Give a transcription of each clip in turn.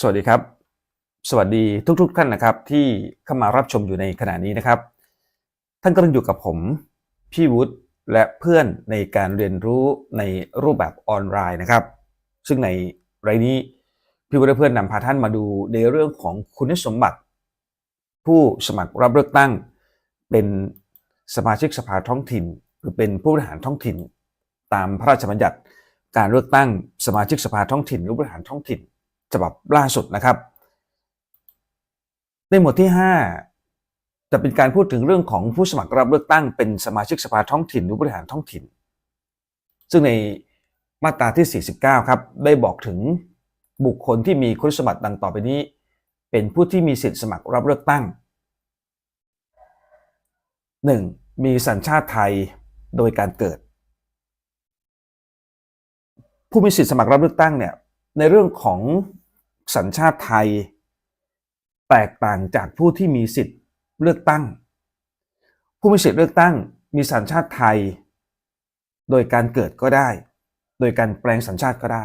สวัสดีครับ สวัสดีทุกๆท่านนะครับ ที่เข้ามารับชมอยู่ในขณะนี้นะครับ ท่านกำลังอยู่กับผม พี่วุฒิและเพื่อนในการเรียนรู้ในรูปแบบออนไลน์นะครับ ซึ่งในรายนี้ พี่วุฒิและเพื่อนนำพาท่านมาดูในเรื่องของคุณสมบัติ ผู้สมัครรับเลือกตั้ง เป็นสมาชิกสภาท้องถิ่น หรือเป็นผู้บริหารท้องถิ่น ตามพระราชบัญญัติการเลือกตั้งสมาชิกสภาท้องถิ่นหรือบริหารท้องถิ่น ฉบับล่าสุดนะครับ ในหมวดที่ 5 จะเป็นการพูดถึงเรื่องของผู้สมัครรับเลือกตั้งเป็นสมาชิกสภาท้องถิ่นหรือบริหารท้องถิ่น ซึ่งในมาตราที่ 49 ครับ ได้บอกถึงบุคคลที่มีคุณสมบัติดังต่อไปนี้ เป็นผู้ที่มีสิทธิสมัครรับเลือกตั้ง 1. มีสัญชาติไทยโดยการเกิด ผู้มีสิทธิสมัครรับเลือกตั้งเนี่ยในเรื่องของ สัญชาติไทย แตกต่างจากผู้ที่มีสิทธิ์เลือกตั้ง ผู้มีสิทธิ์เลือกตั้งมีสัญชาติไทย โดยการเกิดก็ได้ โดยการแปลงสัญชาติก็ได้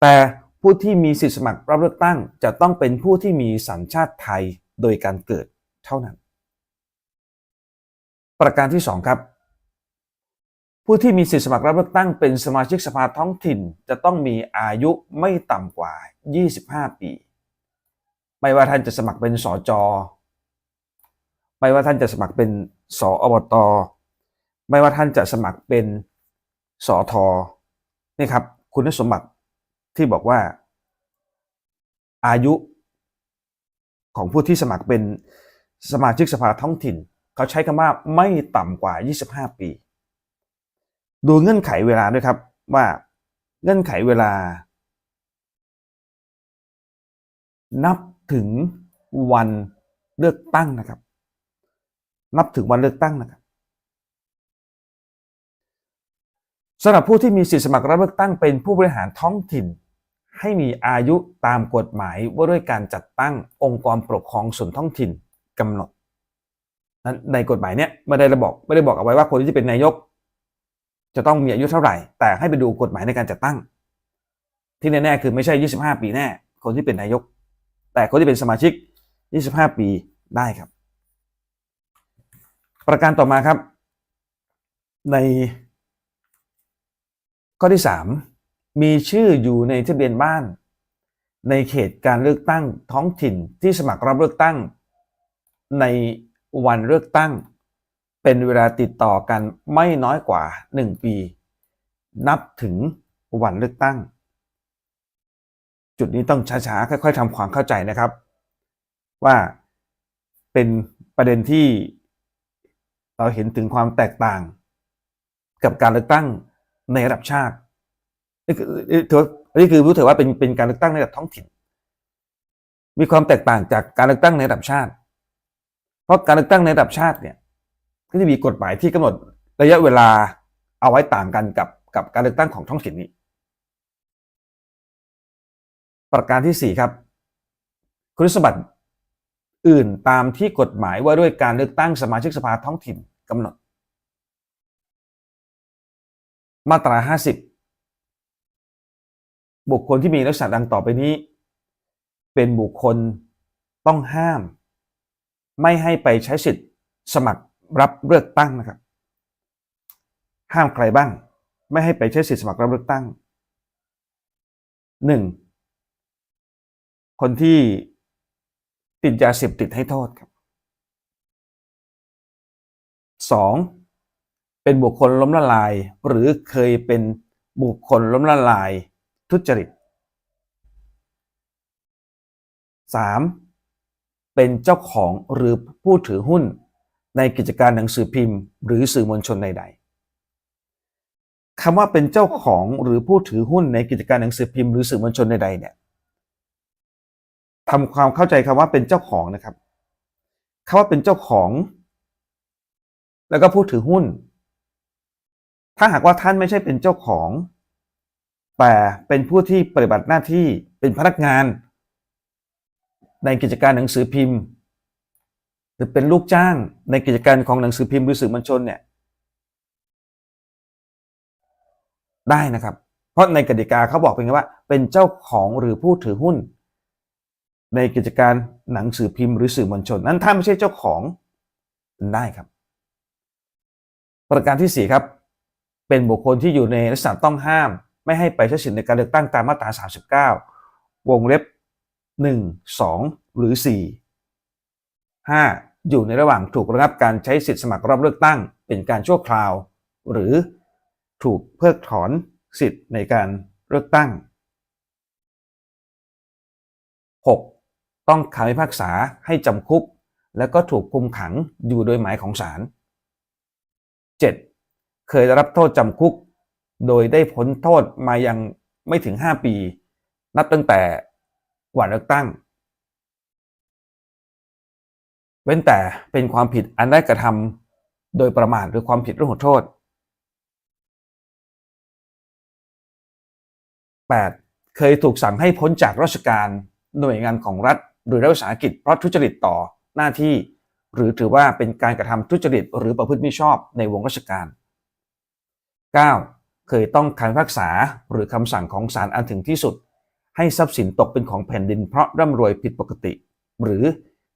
แต่ผู้ที่มีสิทธิสมัครรับเลือกตั้งจะต้องเป็นผู้ที่มีสัญชาติไทยโดยการเกิดเท่านั้น ประการที่ 2 ครับ ผู้ที่มีสิทธิสมัครรับเลือกตั้งเป็นสมาชิกสภาท้องถิ่น จะต้องมีอายุไม่ต่ำกว่า 25 ปี ไม่ว่าท่านจะสมัครเป็นสอจอไม่ว่าท่านจะสมัครเป็นสออบตไม่ว่าท่านจะสมัครเป็นสอทอนี่ครับ คุณสมบัติที่บอกว่า อายุของผู้ที่สมัครเป็นสมาชิกสภาท้องถิ่น เขาใช้คำว่าไม่ต่ำกว่า 25 ปี ดูเงื่อนไขเวลาด้วยครับ ว่าเงื่อนไขเวลา นับถึงวันเลือกตั้งนะครับ นับถึงวันเลือกตั้งนะครับสำหรับผู้ที่มีสิทธิสมัครรับเลือกตั้งเป็นผู้บริหารท้องถิ่น ให้มีอายุตามกฎหมายว่าด้วยการจัดตั้งองค์กรปกครองส่วนท้องถิ่นกำหนดนั้นในกฎหมายเนี้ยไม่ได้ระบอกไม่ได้บอกเอาไว้ว่าคนที่จะเป็นนายก จะต้องมีอายุเท่าไหร่ แต่ให้ไปดูกฎหมายในการจัดตั้ง ที่แน่ๆคือไม่ใช่ 25 ปีแน่ คนที่เป็นนายก แต่คนที่เป็นสมาชิก 25 ปีได้ครับ ประการต่อมาครับ ในข้อที่ 3 มีชื่ออยู่ในทะเบียนบ้าน ในเขตการเลือกตั้งท้องถิ่นที่สมัครรับเลือกตั้ง ในวันเลือกตั้ง เป็นเวลาติดต่อกันไม่น้อยกว่า 1 ปี นับถึงวันเลือกตั้ง จุดนี้ต้องช้าๆ ค่อย ๆทำความเข้าใจนะครับ ว่าเป็นประเด็นที่เราเห็นถึงความแตกต่าง กับการเลือกตั้งในระดับชาตินี่คือถือนนี้คือรู้ถือว่าเป็นเป็นการเลือกตั้งในระดับท้องถิ่น มีความแตกต่างจากการเลือกตั้งในระดับชาติ เพราะการเลือกตั้งในระดับชาติเนี่ย ก็จะมีกฎหมายที่กำหนดระยะเวลาเอาไว้ต่างกันกับกับการเลือกตั้งของท้องถิ่นนี้ ประการที่ 4 ครับ คุณสมบัติอื่นตามที่กฎหมายว่าด้วยการเลือกตั้งสมาชิกสภาท้องถิ่นกำหนด มาตรา 50 บุคคลที่มีลักษณะดังต่อไปนี้ เป็นบุคคลต้องห้าม ไม่ให้ไปใช้สิทธิ์สมัคร รับเลือกตั้งนะครับ ห้ามใครบ้าง ไม่ให้ไปใช้สิทธิสมัครรับเลือกตั้ง 1. คนที่ติดยาเสพติดให้โทษครับ 2. เป็นบุคคลล้มละลาย หรือเคยเป็นบุคคลล้มละลาย ทุจริต 3. เป็นเจ้าของหรือผู้ถือหุ้น ในกิจการหนังสือพิมพ์ หรือสื่อมวลชนใด ๆคำว่าเป็นเจ้าของหรือผู้ถือหุ้นในกิจการหนังสือพิมพ์หรือสื่อมวลชนใดๆเนี่ยทำความเข้าใจคำว่าเป็นเจ้าของนะครับคำว่าเป็นเจ้าของ แล้วก็ผู้ถือหุ้น ถ้าหากว่าท่านไม่ใช่เป็นเจ้าของ แต่เป็นผู้ที่ปฏิบัติหน้าที่เป็นพนักงาน ในกิจการหนังสือพิมพ์ หรือเป็นลูกจ้างในกิจการของหนังสือพิมพ์หรือสื่อมวลชนเนี่ยได้นะครับ เพราะในกติกาเขาบอกเป็นไงว่า เป็นเจ้าของหรือผู้ถือหุ้น ในกิจการหนังสือพิมพ์หรือสื่อมวลชน นั้นถ้าไม่ใช่เจ้าของได้ครับ ประการที่ 4 ครับ เป็นบุคคลที่อยู่ในลักษณะต้องห้าม ไม่ให้ไปใช้สิทธิในการเลือกตั้งตามมาตรา 39 วงเล็บ 1 2 หรือ 4 5. อยู่ในระหว่างถูกระงับการใช้สิทธิสมัครรับเลือกตั้ง เป็นการชั่วคราว หรือถูกเพิกถอนสิทธิ์ในการเลือกตั้ง 6. ต้องคำพิพากษาให้จำคุก แล้วก็ถูกคุมขังอยู่โดยหมายของศาล 7. เคยได้รับโทษจำคุก โดยได้พ้นโทษมายังไม่ถึง 5 ปี นับตั้งแต่วันเลือกตั้ง เว้นแต่เป็นความผิดอันได้กระทำโดยประมาทหรือความผิดเรื่องของโทษ 8. เคยถูกสั่งให้พ้นจากราชการหน่วยงานของรัฐ หรือรัฐวิสาหกิจเพราะทุจริตต่อหน้าที่ หรือถือว่าเป็นการกระทำทุจริต หรือประพฤติมิชอบในวงราชการ 9. เคยต้องคำพิพากษาหรือคำสั่งของศาลอันถึงที่สุด ให้ทรัพย์สินตกเป็นของแผ่นดินเพราะร่ำรวยผิดปกติ หรือ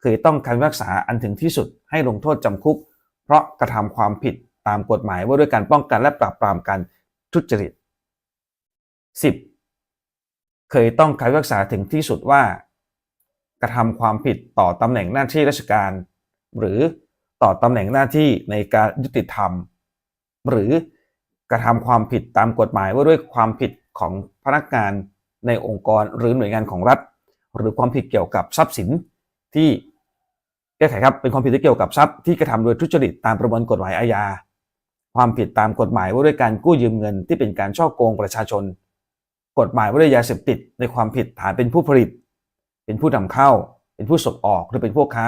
คยต้องคำพิพากษาอันถึงที่สุดให้ลงโทษจำคุก เพราะกระทำความผิดตามกฎหมายว่าด้วยการป้องกันและปราบปรามการทุจริต 10. เคยต้องคำพิพากษาถึงที่สุดว่า กระทำความผิดต่อตำแหน่งหน้าที่ราชการ หรือต่อตำแหน่งหน้าที่ในการยุติธรรม หรือกระทำความผิดตามกฎหมายว่าด้วยความผิดของพนักงานในองค์กรหรือหน่วยงานของรัฐ หรือความผิดเกี่ยวกับทรัพย์สินที่ แก้ไขครับเป็นความผิดที่เกี่ยวกับทรัพย์ที่กระทำโดยทุจริตตามประมวลกฎหมายอาญา ความผิดตามกฎหมายว่าด้วยการกู้ยืมเงินที่เป็นการช่อโกงประชาชน กฎหมายว่าด้วยยาเสพติดในความผิดฐานเป็นผู้ผลิต เป็นผู้นำเข้า เป็นผู้ส่งออกหรือเป็นผู้ค้า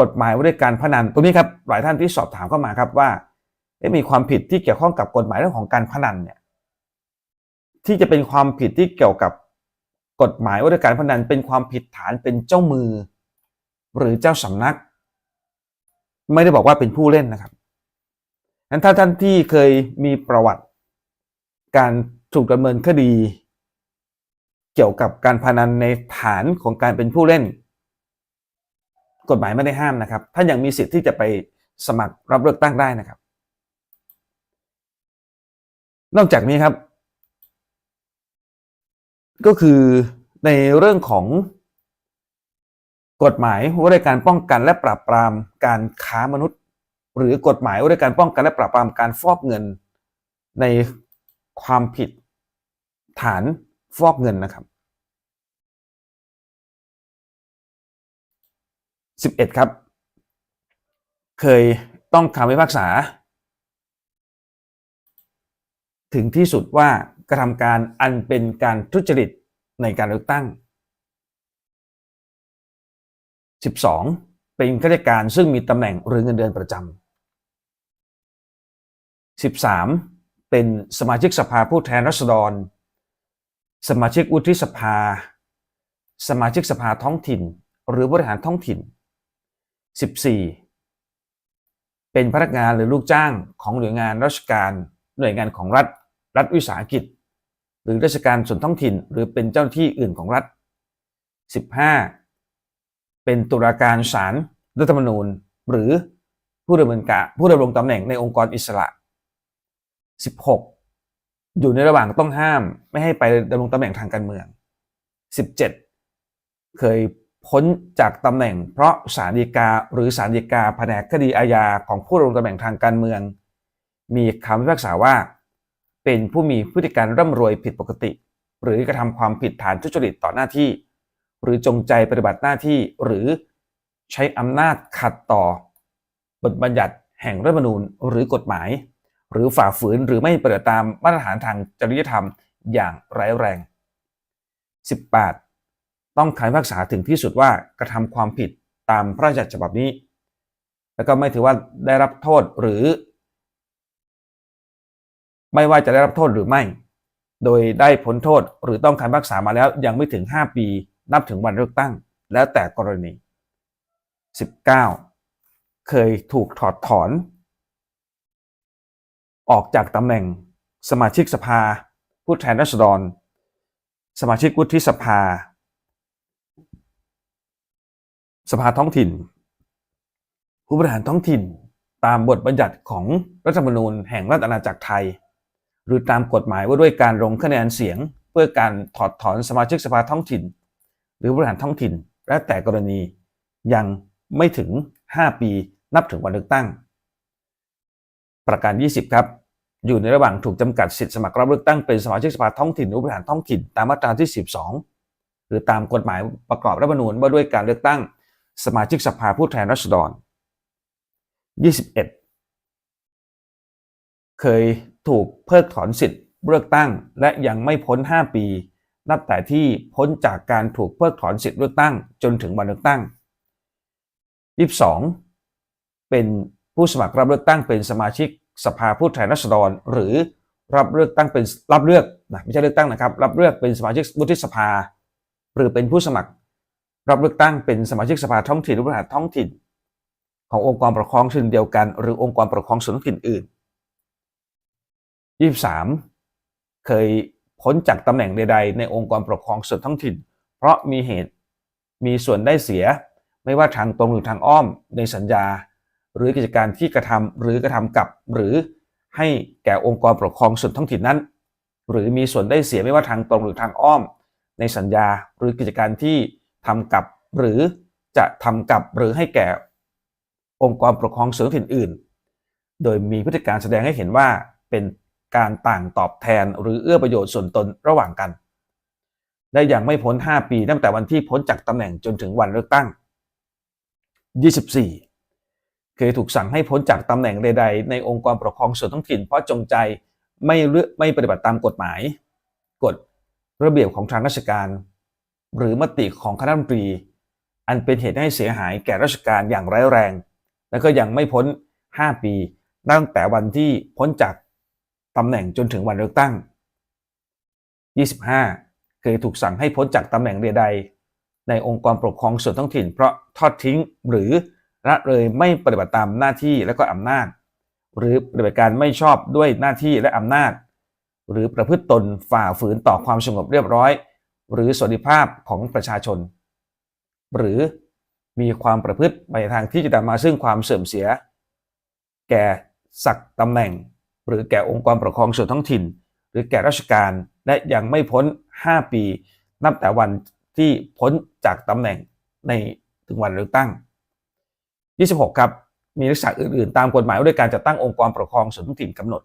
กฎหมายว่าด้วยการพนันตรงนี้ครับหลายท่านที่สอบถามเข้ามาครับว่ามีความผิดที่เกี่ยวข้องกับกฎหมายเรื่องของการพนันเนี่ยที่จะเป็นความผิดที่เกี่ยวกับกฎหมายว่าด้วยการพนันเป็นความผิดฐานเป็นเจ้ามือ หรือเจ้าสำนัก ไม่ได้บอกว่าเป็นผู้เล่นนะครับนั้นถ้าท่านที่เคยมีประวัติ การถูกดำเนินคดี เกี่ยวกับการพนันในฐานของการเป็นผู้เล่น กฎหมายไม่ได้ห้ามนะครับ ท่านยังมีสิทธิ์ที่จะไปสมัครรับเลือกตั้งได้นะครับ นอกจากนี้ครับ ก็คือในเรื่องของ กฎหมายว่าด้วยการป้องกันและปราบปรามการค้ามนุษย์ หรือกฎหมายว่าด้วยการป้องกันและปราบปรามการฟอกเงิน ในความผิดฐานฟอกเงินนะครับ 11 ครับ เคยต้องคำพิพากษา ถึงที่สุดว่ากระทำการอันเป็นการทุจริตในการเลือกตั้ง 12. เป็นข้าราชการซึ่งมีตำแหน่งหรือเงินเดือนประจำ 13. เป็นสมาชิกสภาผู้แทนราษฎร สมาชิกวุฒิสภา สมาชิกสภาท้องถิ่น หรือบริหารท้องถิ่น 14. เป็นพนักงานหรือลูกจ้างของหน่วยงานราชการ หน่วยงานของรัฐ รัฐวิสาหกิจ หรือราชการส่วนท้องถิ่น หรือเป็นเจ้าหน้าที่อื่นของรัฐ 15. เป็นตุลาการศาลรัฐธรรมนูญ หรือผู้ดำเนินการผู้ดำรงตำแหน่งในองค์กรอิสระ 16. อยู่ในระหว่างต้องห้ามไม่ให้ไปดำรงตำแหน่งทางการเมือง 17. เคยพ้นจากตำแหน่ง เพราะศาลฎีกาหรือศาลฎีกาแผนกคดีอาญาของผู้ดำรงตำแหน่งทางการเมือง มีคำพิพากษาว่า เป็นผู้มีพฤติการร่ำรวยผิดปกติ หรือกระทำความผิดฐานทุจริตต่อหน้าที่ หรือจงใจปฏิบัติหน้าที่หรือใช้อำนาจขัดต่อบทบัญญัติแห่งรัฐธรรมนูญหรือกฎหมาย หรือฝ่าฝืนหรือไม่ปฏิบัติตามมาตรฐานทางจริยธรรมอย่างร้ายแรง 18. ต้องคำพิพากษาถึงที่สุดว่ากระทำความผิดตามพระราชบัญญัติฉบับนี้ แล้วก็ไม่ถือว่าได้รับโทษหรือ ไม่ว่าจะได้รับโทษหรือไม่ โดยได้พ้นโทษหรือต้องคำพิพากษามาแล้วยังไม่ถึง 5 ปี นับถึงวันเลือกตั้ง แล้วแต่กรณี 19. เคยถูกถอดถอน ออกจากตำแหน่งสมาชิกสภา ผู้แทนราษฎร สมาชิกวุฒิสภา สภาท้องถิ่น ผู้บริหารท้องถิ่นตามบทบัญญัติของรัฐธรรมนูญแห่งราชอาณาจักรไทย หรือตามกฎหมายว่าด้วยการลงคะแนนเสียง เพื่อการถอดถอนสมาชิกสภาท้องถิ่น หรือบริหารท้องถิ่น และแต่กรณียังไม่ถึง 5 ปีนับถึงวันเลือกตั้ง ประการ 20 ครับ อยู่ในระหว่างถูกจำกัดสิทธิสมัครรับเลือกตั้งเป็นสมาชิกสภาท้องถิ่นหรือบริหารท้องถิ่นตามมาตราที่ 12 หรือตามกฎหมายประกอบรัฐธรรมนูญว่าด้วยการเลือกตั้ง สมาชิกสภาผู้แทนราษฎร 21 เคยถูกเพิกถอนสิทธิ์เลือกตั้งและยังไม่พ้น 5 ปี นับแต่ที่พ้นจากการถูกเพิกถอนสิทธิ์เลือกตั้งจนถึงวันเลือกตั้ง 22 เป็นผู้สมัครรับเลือกตั้งเป็นสมาชิกสภาผู้แทนราษฎร หรือรับเลือกตั้งเป็นรับเลือกนะไม่ใช่เลือกตั้งนะครับ รับเลือกเป็นสมาชิกวุฒิสภา หรือเป็นผู้สมัคร รับเลือกตั้งเป็นสมาชิกสภาท้องถิ่นหรือบริหารท้องถิ่น ขององค์กรปกครองส่วนเดียวกัน หรือองค์กรปกครองส่วนท้องถิ่นอื่น 23 เคย พ้นจากตำแหน่งใด ๆ ในองค์กรปกครองส่วนท้องถิ่น เพราะมีเหตุมีส่วนได้เสีย ไม่ว่าทางตรงหรือทางอ้อมในสัญญา หรือกิจการที่กระทำหรือกระทำกับหรือให้แก่องค์กรปกครองส่วนท้องถิ่นนั้น หรือมีส่วนได้เสียไม่ว่าทางตรงหรือทางอ้อม ในสัญญาหรือกิจการที่ทำกับหรือจะทำกับหรือให้แก่องค์กรปกครองส่วนท้องถิ่นอื่น โดยมีพฤติการแสดงให้เห็นว่าเป็น การต่างตอบแทนหรือเอื้อประโยชน์ส่วนตนระหว่างกันได้อย่างไม่พ้น 5 ปีตั้งแต่วันที่พ้นจากตำแหน่งจนถึงวันเลือกตั้ง 24 เคยถูกสั่งให้พ้นจากตำแหน่งใดๆในองค์กรปกครองส่วนท้องถิ่นเพราะจงใจไม่เลือกไม่ปฏิบัติตามกฎหมาย กฎระเบียบของทางราชการ หรือมติของคณะรัฐมนตรี อันเป็นเหตุให้เสียหายแก่ราชการอย่างร้ายแรง และก็ยังไม่พ้น 5 ปีตั้งแต่วันที่พ้นจาก ตำแหน่งจนถึงวันเลือกตั้ง 25 เคยถูกสั่งให้พ้นจากตำแหน่งใดๆในองค์กรปกครองส่วนท้องถิ่น เพราะทอดทิ้งหรือละเลยไม่ปฏิบัติตามหน้าที่และก็อำนาจ หรือปฏิบัติการไม่ชอบด้วยหน้าที่และอำนาจ หรือประพฤติตนฝ่าฝืนต่อความสงบเรียบร้อย หรือสวัสดิภาพของประชาชน หรือมีความประพฤติไปทางที่จะนำมาซึ่งความเสื่อมเสีย แก่ศักดิ์ตำแหน่ง หรือแก่องค์กรปกครองส่วนท้องถิ่น หรือแก่ราชการ และยังไม่พ้น 5 ปี นับแต่วันที่พ้นจากตำแหน่งในถึงวันเลือกตั้ง 26 ครับ มีลักษณะอื่น ๆ ตามกฎหมายว่าด้วยการจัดตั้งองค์กรปกครองส่วนท้องถิ่นกำหนด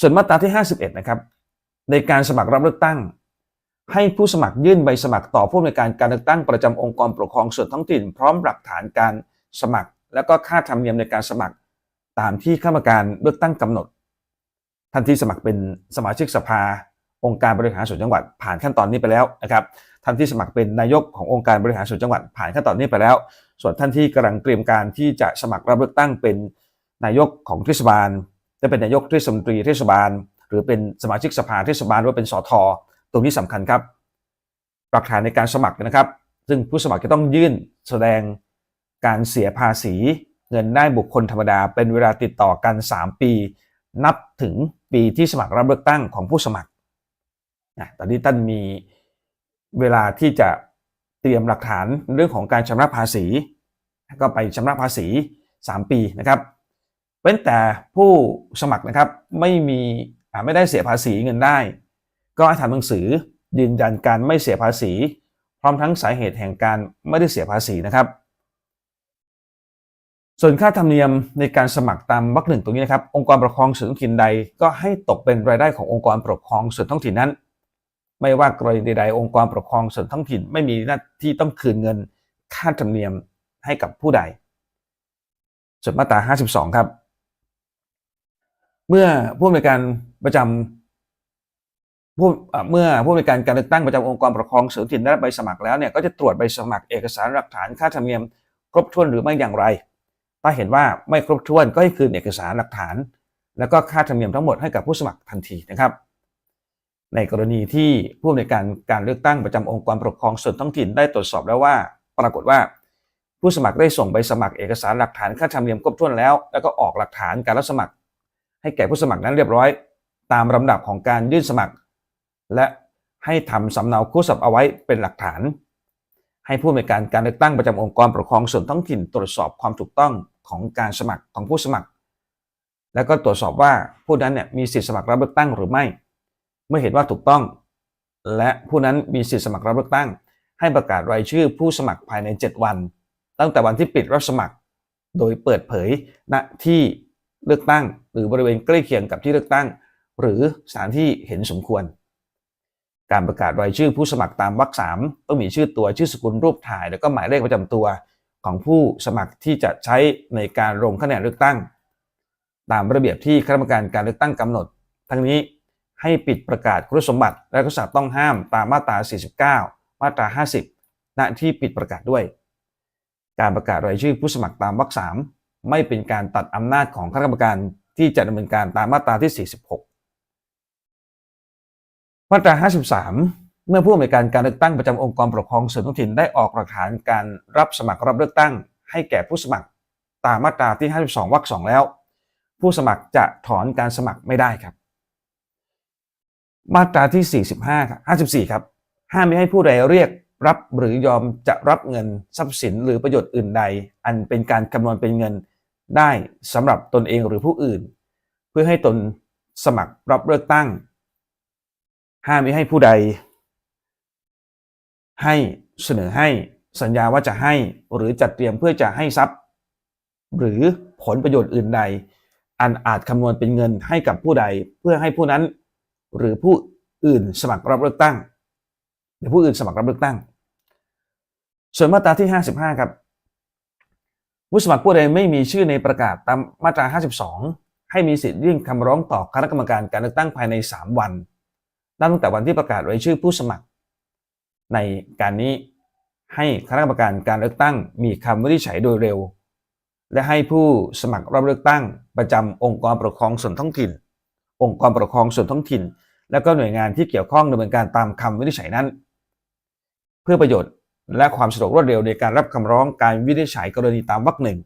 ส่วนมาตราที่ 51 นะครับ ในการสมัครรับเลือกตั้ง ให้ผู้สมัครยื่นใบสมัครต่อผู้อำนวยการการเลือกตั้งประจำองค์กรปกครองส่วนท้องถิ่น พร้อมหลักฐานการสมัคร และก็ค่าธรรมเนียมในการสมัคร ตามที่ข้าราชการเลือกตั้งกำหนดทันทีสมัครเป็นสมาชิกสภา องค์การบริหารส่วนจังหวัดผ่านขั้นตอนนี้ไปแล้วนะครับท่านที่สมัครเป็นนายกขององค์การบริหารส่วนจังหวัดผ่านขั้นตอนนี้ไปแล้ว ส่วนท่านที่กำลังเตรียมการที่จะสมัครรับเลือกตั้งเป็นนายกของเทศบาลจะเป็นนายกเทศมนตรีเทศบาล หรือเป็นสมาชิกสภาเทศบาลหรือเป็นสทตรงนี้สำคัญครับหลักฐานในการสมัครนะครับ ซึ่งผู้สมัครจะต้องยื่นแสดงการเสียภาษี เงินได้บุคคลธรรมดาเป็นเวลาติดต่อกัน 3 ปี นับถึงปีที่สมัครรับเลือกตั้งของผู้สมัครนะตอนนี้ท่านมีเวลาที่จะเตรียมหลักฐานเรื่องของการชำระภาษี ก็ไปชำระภาษี 3 ปีนะครับเว้นแต่ผู้สมัครนะครับไม่มีไม่ได้เสียภาษีเงินได้ ก็ให้ทำหนังสือยืนยันการไม่เสียภาษี พร้อมทั้งสาเหตุแห่งการไม่ได้เสียภาษีนะครับ ส่วนค่าธรรมเนียมในการสมัครตามวรรคหนึ่งตรงนี้นะครับ องค์กรปกครองส่วนท้องถิ่นใด ก็ให้ตกเป็นรายได้ขององค์กรปกครองส่วนท้องถิ่นนั้น ไม่ว่ากรณีใดองค์กรปกครองส่วนท้องถิ่น ไม่มีหน้าที่ต้องคืนเงินค่าธรรมเนียมให้กับผู้ใด ส่วนมาตรา 52 ครับ เมื่อผู้อำนวยการประจำผู้เมื่อผู้อำนวยการการเลือกตั้งประจำองค์กรปกครองส่วนท้องถิ่นได้รับใบสมัครแล้วเนี่ยก็จะตรวจใบสมัครเอกสารหลักฐานค่าธรรมเนียมครบถ้วนหรือไม่อย่างไร ถ้าเห็นว่าไม่ครบถ้วนก็ให้คืนเอกสารหลักฐาน แล้วก็ค่าธรรมเนียมทั้งหมดให้กับผู้สมัครทันทีนะครับ ในกรณีที่ผู้อำนวยการการเลือกตั้งประจำองค์กรปกครองส่วนท้องถิ่นได้ตรวจสอบแล้วว่า ปรากฏว่าผู้สมัครได้ส่งใบสมัครเอกสารหลักฐานค่าธรรมเนียมครบถ้วนแล้ว แล้วก็ออกหลักฐานการรับสมัคร ให้แก่ผู้สมัครนั้นเรียบร้อย ตามลำดับของการยื่นสมัคร และให้ทำสำเนาคู่สอบเอาไว้เป็นหลักฐานให้ผู้อำนวยการการเลือกตั้งประจำองค์กรปกครองส่วนท้องถิ่นตรวจสอบความถูกต้อง ของการสมัครของผู้สมัคร แล้วก็ตรวจสอบว่าผู้นั้นเนี่ยมีสิทธิสมัครรับเลือกตั้งหรือไม่ เมื่อเห็นว่าถูกต้อง และผู้นั้นมีสิทธิสมัครรับเลือกตั้ง ให้ประกาศรายชื่อผู้สมัครภายใน 7 วัน ตั้งแต่วันที่ปิดรับสมัคร โดยเปิดเผยณที่เลือกตั้ง หรือบริเวณใกล้เคียงกับที่เลือกตั้ง หรือสถานที่เห็นสมควรการประกาศรายชื่อผู้สมัครตามวรรคสามต้องมีชื่อตัวชื่อสกุลรูปถ่าย แล้วก็หมายเลขประจำตัว ของผู้สมัครที่จะใช้ในการลงคะแนนเลือกตั้ง ตามระเบียบที่คณะกรรมการการเลือกตั้งกำหนด ทั้งนี้ให้ปิดประกาศคุณสมบัติและก็สัตว์ต้องห้ามตามมาตรา 49 มาตรา 50 ณ ที่ปิดประกาศด้วย การประกาศรายชื่อผู้สมัครตามวรรคสามไม่เป็นการตัดอำนาจของคณะกรรมการที่จะดำเนินการตามมาตราที่ 46 มาตรา 53 เมื่อผู้อำนวยการการเลือกตั้งประจำองค์กรปกครองส่วนท้องถิ่นได้ออกหลักฐานการรับสมัครรับเลือกตั้ง ให้แก่ผู้สมัครตามมาตราที่ 52วรรคสองแล้ว ผู้สมัครจะถอนการสมัครไม่ได้ครับ มาตราที่ 45ครับ54 ครับห้ามไม่ให้ผู้ใดเรียกรับหรือยอมจะรับเงินทรัพย์สินหรือประโยชน์อื่นใด อันเป็นการคำนวณเป็นเงินได้สำหรับตนเองหรือผู้อื่น เพื่อให้ตนสมัครรับเลือกตั้ง ห้ามไม่ให้ผู้ใด ให้เสนอให้สัญญาว่าจะให้หรือจัดเตรียมเพื่อจะให้ทรัพย์ หรือผลประโยชน์อื่นใด อันอาจคำนวณเป็นเงินให้กับผู้ใดเพื่อให้ผู้นั้น หรือผู้อื่นสมัครรับเลือกตั้ง หรือผู้อื่นสมัครรับเลือกตั้ง ส่วนมาตราที่ 55 ครับผู้สมัครผู้ใดไม่มีชื่อในประกาศตามมาตรา 52 ให้มีสิทธิ์ยื่นคำร้องต่อคณะกรรมการการเลือกตั้งภายใน 3 วันนับตั้งแต่วันที่ประกาศรายชื่อผู้สมัคร ในการนี้ให้คณะกรรมการการเลือกตั้งมีคำวินิจฉัยโดยเร็ว และให้ผู้สมัครรับเลือกตั้ง ประจำองค์กรปกครองส่วนท้องถิ่น องค์กรปกครองส่วนท้องถิ่น และก็หน่วยงานที่เกี่ยวข้องดำเนินการตามคำวินิจฉัยนั้น เพื่อประโยชน์และความสะดวกรวดเร็วในการรับคำร้องการวินิจฉัยกรณีตามวรรคหนึ่ง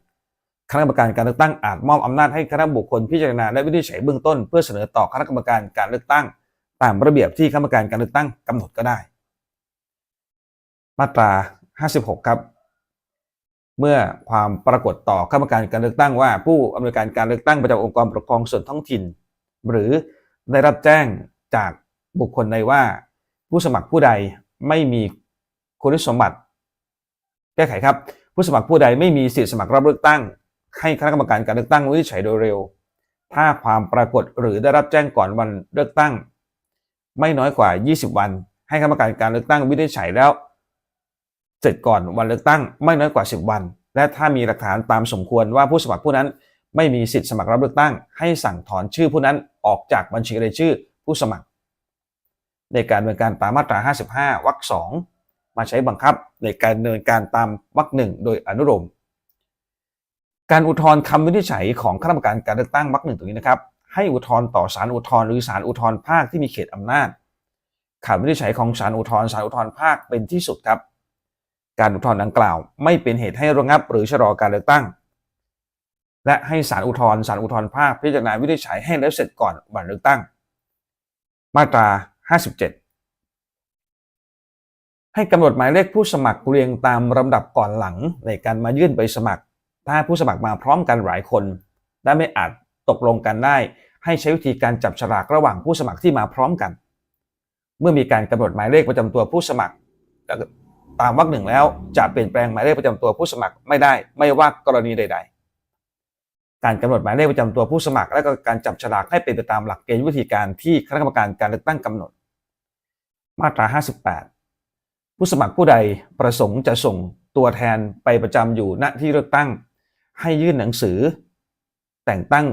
คณะกรรมการการเลือกตั้งอาจมอบอำนาจให้คณะบุคคลพิจารณาและวินิจฉัยเบื้องต้น เพื่อเสนอต่อคณะกรรมการการเลือกตั้ง ตามระเบียบที่คณะกรรมการการเลือกตั้งกำหนดก็ได้ มาตรา 56 ครับ เมื่อความปรากฏต่อคณะกรรมการการเลือกตั้งว่า ผู้อำนวยการการเลือกตั้งประจำองค์กรปกครองส่วนท้องถิ่น หรือได้รับแจ้งจากบุคคลใดว่า ผู้สมัครผู้ใดไม่มีคุณสมบัติแก้ไขครับ ผู้สมัครผู้ใดไม่มีสิทธิสมัครรับเลือกตั้ง ให้คณะกรรมการการเลือกตั้งวินิจฉัยโดยเร็ว ถ้าความปรากฏหรือได้รับแจ้งก่อนวันเลือกตั้ง ไม่น้อยกว่า 20 วัน ให้คณะกรรมการการเลือกตั้งวินิจฉัยแล้ว เสร็จก่อนวันเลือกตั้งไม่น้อยกว่า 10 วัน และถ้ามีหลักฐานตามสมควรว่าผู้สมัครผู้นั้นไม่มีสิทธิสมัครรับเลือกตั้ง ให้สั่งถอนชื่อผู้นั้นออกจากบัญชีรายชื่อผู้สมัคร ในการดำเนินการตามมาตรา 55 วรรคสองมาใช้บังคับในการดำเนินการตามวรรคหนึ่งโดยอนุโลมการอุทธรณ์คำวินิจฉัยของคณะกรรมการการเลือกตั้งวรรคหนึ่งตรงนี้นะครับ ให้อุทธรณ์ต่อศาลอุทธรณ์หรือศาลอุทธรณ์ภาคที่มีเขตอำนาจคำวินิจฉัยของศาลอุทธรณ์ศาลอุทธรณ์ภาคเป็นที่สุดครับ การอุทธรณ์ดังกล่าว ไม่เป็นเหตุให้ระงับหรือชะลอการเลือกตั้ง และให้ศาลอุทธรณ์ศาลอุทธรณ์ภาคพิจารณาวินิจฉัยให้แล้วเสร็จก่อนวันเลือกตั้ง มาตรา 57 ให้กำหนดหมายเลขผู้สมัครเรียงตามลำดับก่อนหลังในการมายื่นใบสมัคร ถ้าผู้สมัครมาพร้อมกันหลายคนและไม่อาจตกลงกันได้ ให้ใช้วิธีการจับฉลากระหว่างผู้สมัครที่มาพร้อมกัน เมื่อมีการกำหนดหมายเลขประจำตัวผู้สมัคร ตามวรรคหนึ่งแล้วจะเปลี่ยนแปลงหมายเลขประจำตัวผู้สมัครไม่ได้ไม่ว่ากรณีใด ๆ การกำหนดหมายเลขประจำตัวผู้สมัคร และก็การจับฉลากให้เป็นไปตามหลักเกณฑ์วิธีการที่คณะกรรมการการเลือกตั้งกำหนด มาตรา 58 ผู้สมัครผู้ใดประสงค์จะส่งตัวแทนไปประจำอยู่ณที่เลือกตั้ง ให้ยื่นหนังสือ แต่งตั้ง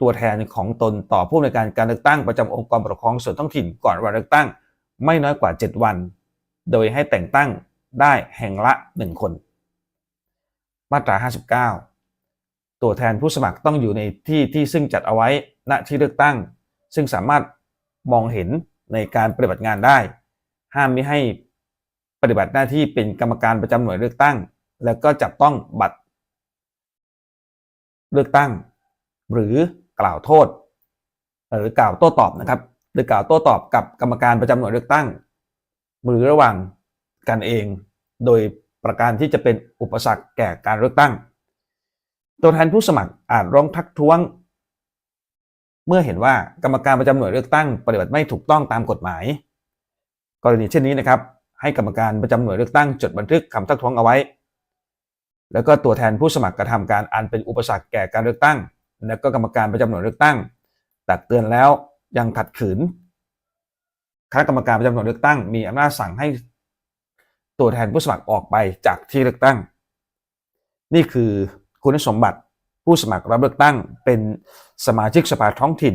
ตัวแทนของตนต่อผู้อำนวยการการเลือกตั้งประจำองค์กรปกครองส่วนท้องถิ่นก่อนวันเลือกตั้ง ไม่น้อยกว่า 7 วัน โดยให้แต่งตั้ง ได้แห่งละ 1 คน มาตรา 59 ตัวแทนผู้สมัครต้องอยู่ในที่ที่ซึ่งจัดเอาไว้ณที่เลือกตั้ง ซึ่งสามารถมองเห็นในการปฏิบัติงานได้ ห้ามไม่ให้ปฏิบัติหน้าที่เป็นกรรมการประจำหน่วยเลือกตั้ง แล้วก็จับต้องบัตร เลือกตั้ง หรือกล่าวโทษ หรือกล่าวโต้ตอบนะครับ หรือกล่าวโต้ตอบกับกรรมการประจำหน่วยเลือกตั้ง หรือระหว่าง กันเอง โดยประการที่จะเป็นอุปสรรคแก่การเลือกตั้ง ตัวแทนผู้สมัครอาจร้องทักท้วง เมื่อเห็นว่ากรรมการประจำหน่วยเลือกตั้งปฏิบัติไม่ถูกต้องตามกฎหมาย กรณีเช่นนี้นะครับ ให้กรรมการประจำหน่วยเลือกตั้งจดบันทึกคำทักท้วงเอาไว้ แล้วก็ตัวแทนผู้สมัครกระทำการอันเป็นอุปสรรคแก่การเลือกตั้ง แล้วก็กรรมการประจำหน่วยเลือกตั้งตักเตือนแล้วยังขัดขืนคณะกรรมการประจำหน่วยเลือกตั้งมีอำนาจสั่งให้ ตัวแทนผู้สมัครออกไปจากที่เลือกตั้ง นี่คือคุณสมบัติผู้สมัครรับเลือกตั้งเป็นสมาชิกสภาท้องถิ่น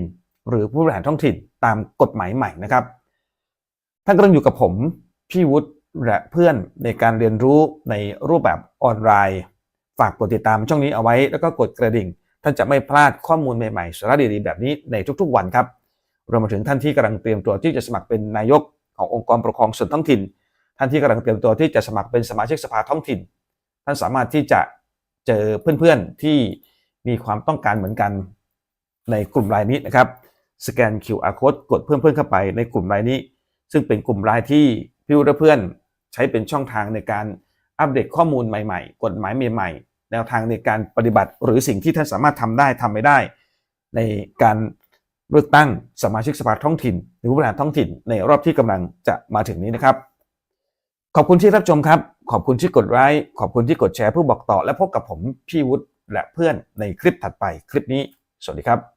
หรือผู้บริหารท้องถิ่นตามกฎหมายใหม่นะครับท่านก็ต้องอยู่กับผมพี่วุฒิและเพื่อนในการเรียนรู้ในรูปแบบออนไลน์ ฝากกดติดตามช่องนี้เอาไว้ แล้วก็กดกระดิ่ง ท่านจะไม่พลาดข้อมูลใหม่ๆสาระดีๆแบบนี้ในทุกๆวันครับรวมไปถึงท่านที่กำลังเตรียมตัวที่จะสมัครเป็นนายกขององค์กรปกครองส่วนท้องถิ่น ท่านที่กำลังเตรียมตัวที่จะสมัครเป็นสมาชิกสภาท้องถิ่น ท่านสามารถที่จะเจอเพื่อนๆที่มีความต้องการเหมือนกันในกลุ่มไลน์นี้นะครับ สแกน QR code กดเพิ่มเพื่อนเข้าไปในกลุ่มไลน์นี้ ซึ่งเป็นกลุ่มไลน์ที่พี่วุฒิเพื่อนใช้เป็นช่องทางในการอัปเดตข้อมูลใหม่ๆ กฎหมายใหม่ๆ แนวทางในการปฏิบัติ หรือสิ่งที่ท่านสามารถทำได้ทำไม่ได้ ในการเลือกตั้งสมาชิกสภาท้องถิ่น หรือผู้บริหารท้องถิ่นในรอบที่กำลังจะมาถึงนี้นะครับ ขอบคุณที่รับชมครับ ขอบคุณที่กดไลค์ขอบคุณที่กดแชร์เพื่อบอกต่อ และพบกับผมพี่วุฒิและเพื่อนในคลิปถัดไปคลิปนี้ สวัสดีครับ